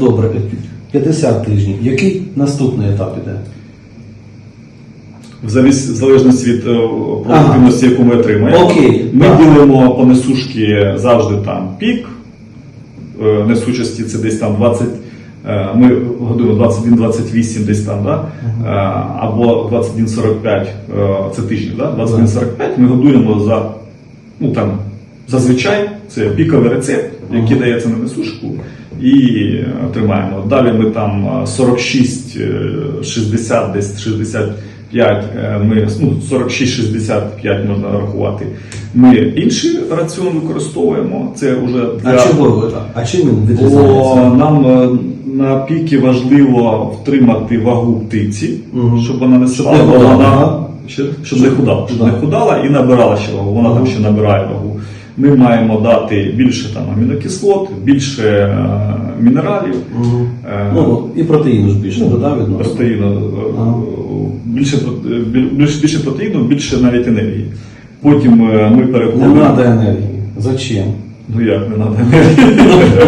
Добре, 50 тижнів. Який наступний етап іде? В залежності від е, продуктивності, яку ми отримаємо. Окей, Ми так. ділимо по несушки завжди там пік. е, Несучості це десь там 20. е, Ми годуємо 21-28 десь там, да? Або 21-45 е, це тиждень, да? 21-45 ми годуємо за ну там зазвичай це піковий рецепт, який дається на несушку, і е, тримаємо. Далі ми там е, 46, е, 60, десь 65, е, ми, ну, 46-65 можна рахувати. Ми інший раціон використовуємо. Це вже для А чого? А чим він Бо відрізняється? нам е, на піки важливо втримати вагу птиці, щоб вона не Щоб не вона щоб, щоб не худала, щоб не худала і набирала ще вагу. Вона там ще набирає вагу. Ми маємо дати більше там амінокислот, більше е, мінералів. Е, Ну, і протеїну ж більше додав відносно. Протеїну, е, Ага. більше, про- е, більше, більше протеїну, більше навіть енергії. Потім е, ми Не переходимо. треба енергії. Зачем? Ну як не надо енергії?